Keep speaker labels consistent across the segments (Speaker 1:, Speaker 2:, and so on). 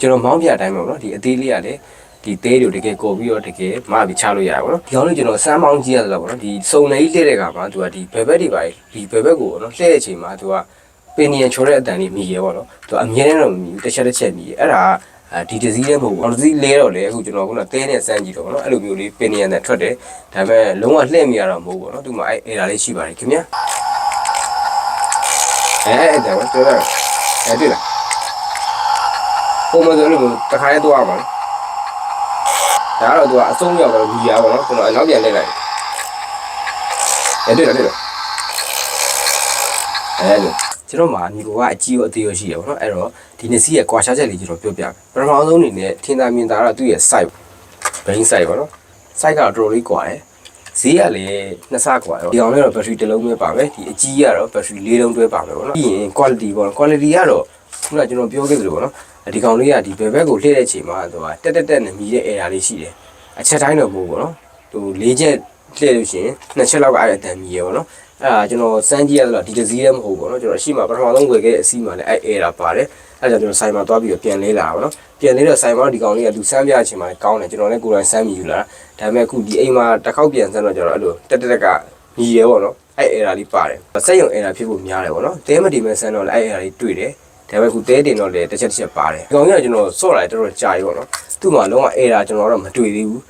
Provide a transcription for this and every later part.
Speaker 1: ကျွန်တော်မောင်းပြအတိုင်းပေါ့နော်ဒီအသေးလေးရတယ်ဒီသေးတွေတကယ်ကိုပြီးတော့တကယ်မပြီးချလို့ရတာပေါ့နော်ဒီကောင်လေးကျွန်တော်စမ်းမောင်းကြည့်ရတယ်ပေါ့နော်ဒီစုံနေကြီးလှည့်တဲ့ခါမှာသူကဒီဘယ်ဘက်တွေပါဒီဘယ်ဘက်ကိုပေါ့နော်လှည့်တဲ့အချိန်မှာသူကပင်နီယန်ချိုတဲ့အတန်လေးမြည်ရဲပေါ့နော်သူကအမြဲတမ်းတော့မြည်တစ်ချက်တစ်ချက်မြည်အဲ့ဒါအဲဒီဒီဇီးလည်းမဟုတ်ဘူးဒီဇီးလဲတော့လေအခုကျွန်တော်ကတဲနဲ့စမ်းကြည့်တော့ပေါ့နော်အဲ့လိုမျိုးလေးပင်နီယန်နဲ့ထွက်တယ်ဒါပေမဲ့လုံးဝလှည့်မရတော့မဟုတ်ဘူးပေါ့နော်သူမှအဲ့အဲ့ဒါလေးရှိပါတယ်ခင်ဗျာအဲအဲ့ဒါတော့တော်တော်အဲ့တွေ့လား ပုံမှန်ဆိုလို့တခါလေးတော့ရမှာလေဒါကတော့သူကအဆုံးရောက်တော့လူရပါတော့ကျွန်တော်အနောက်ပြန်လှည့်လိုက်အဲ့တွေ့လားတွေ့လားအဲ့လိုကျွန်တော်မှာညီကိုကအကြီးရောအသေးရောရှိရပါတော့အဲ့တော့ဒီနှစ်စီးရဲ့ကွာခြားချက်လေးကျွန်တော်ပြောပြမယ်ပထမဆုံးအနေနဲ့ထင်သာမြင်သာတော့သူ့ရဲ့ site brain site ပေါ့နော် site ကတော့တော်တော်လေးကွာတယ်ဈေးကလည်းနှစ်ဆကွာတော့ဒီအောင်လေးတော့ battery တစ်လုံးပဲပါမယ်ဒီအကြီးကတော့ battery လေးလုံးတွဲပါမယ်ပေါ့နော်ပြီးရင် quality ပေါ့နော် quality ကတော့ခုနကကျွန်တော်ပြောခဲ့သလိုပေါ့နော် ဒီကောင်လေးကဒီဘယ်ဘက်ကိုလှည့်တဲ့အချိန်မှာသူကတက်တက်တက်နဲ့မြည်တဲ့ error လေးရှိတယ်အချက်တိုင်းတော့မဟုတ်ဘူးပေါ့နော်ဟို၄ချက်လှည့်လို့ရှိရင်နှစ်ချက်လောက်ကအဲ့အတန်မြည်ရပေါ့နော်အဲ့ဒါကျွန်တော်စမ်းကြည့်ရတော့ဒီတစ်စီးလည်းမဟုတ်ဘူးပေါ့နော်ကျွန်တော်အရှိမပထမဆုံးဝယ်ခဲ့တဲ့အစီးမှာလည်းအဲ့ error ပါတယ်အဲ့ဒါကြောင့်ကျွန်တော်ဆိုင်မှာသွားပြီးတော့ပြန်လဲလာတာပေါ့နော်ပြန်လဲတော့ဆိုင်မှာဒီကောင်လေးကသူစမ်းပြအချိန်မှာလည်းကောင်းတယ်ကျွန်တော်လည်းကိုယ်တိုင်စမ်းမြည်ယူလာတာဒါပေမဲ့အခုဒီအိမ်မှာတစ်ခေါက်ပြန်စမ်းတော့ကျွန်တော်အဲ့လိုတက်တက်တက်ကမြည်ရဲပေါ့နော်အဲ့ error လေးပါတယ်စက်ရုံ error ဖြစ်ဖို့များတယ်ပေါ့နော်တဲမဒီမဲ့စမ်းတော့လည်းအဲ့ error လေးတွေ့တယ် ဒါပေမဲ့ခုတဲတင်တော့လည်းတစ်ချက်တစ်ချက်ပါတယ်ဒီကောင်ကြီးကကျွန်တော်ဆော့လာတယ်တော်တော်ကြာပြီပေါ့နော်သူ့မှာလုံးဝ error ကျွန်တော်တော့မတွေ့သေးဘူး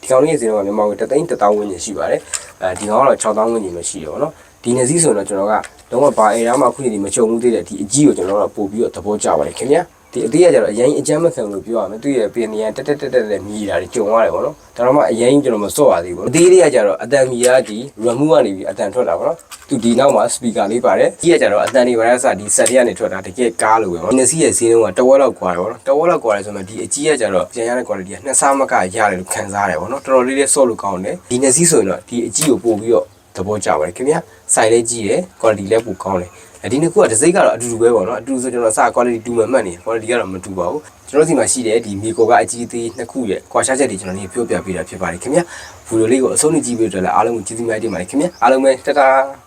Speaker 1: ဒီကောင်လေးရဲ့ဈေးတော့မြန်မာငွေတသိန်း1000ဝန်းကျင်ရှိပါတယ်အဲဒီကောင်ကတော့6000ဝန်းကျင်ပဲရှိတယ်ပေါ့နော်ဒီနေစည်းဆိုရင်တော့ကျွန်တော်ကလုံးဝဘာ error မှအခုနေမကြုံဘူးသေးတဲ့ဒီအကြီးကိုကျွန်တော်တို့ပို့ပြီးတော့သဘောကျပါတယ်ခင်ဗျာ ဒီအသေးကကျတော့အရင်အကြမ်းမခံလို့ပြောရမယ်သူ့ရဲ့ပင်နီယန်တက်တက်တက်တက်နဲ့မြည်တာတွေကြုံရတယ်ပေါ့နော်ဒါတော့မှအရင်ကျွန်တော်မစော့ရသေးဘူးအသေးလေးကကျတော့အတန်မီယာကြီး remove ကနေပြီးအတန်ထွက်တာပေါ့နော်သူဒီနောက်မှာ speaker လေးပါတယ်ဒီကကျတော့အတန်တွေဘာလဲစဒီ set တွေကနေထွက်တာတကယ်ကားလို့ပဲပေါ့ဒီနစီရဲ့ဈေးနှုန်းကတဝက်လောက်ကွာတယ်ပေါ့နော်တဝက်လောက်ကွာတယ်ဆိုမှဒီအကြီးကကျတော့ပြန်ရတဲ့ quality ကနှစ်ဆမကရတယ်လို့ခံစားရတယ်ပေါ့နော်တော်တော်လေးလေးစော့လို့ကောင်းတယ်ဒီနစီဆိုရင်တော့ဒီအကြီးကိုပို့ပြီးတော့ သဘောကျပါတယ်ခင်ဗျာဆိုင်လေးကြီးတယ် quality လည်းပိုကောင်းတယ်အဲဒီနှစ်ခုကတစ်စိတ်ကတော့အတူတူပဲပေါ့နော်အတူတူဆိုကျွန်တော်စ quality တူမှမှတ်နေ quality ကတော့မတူပါဘူးကျွန်တော်ဒီမှာရှိတဲ့ဒီမီကိုကအကြီးသေးနှစ်ခုရဲ့ကွာခြားချက်တွေကျွန်တော်နေပြောပြပေးတာဖြစ်ပါတယ်ခင်ဗျာဗီဒီယိုလေးကိုအဆုံးထိကြည့်ပေးကြတယ်အားလုံးကိုကျေးဇူးများတင်ပါတယ်ခင်ဗျာအားလုံးပဲတတား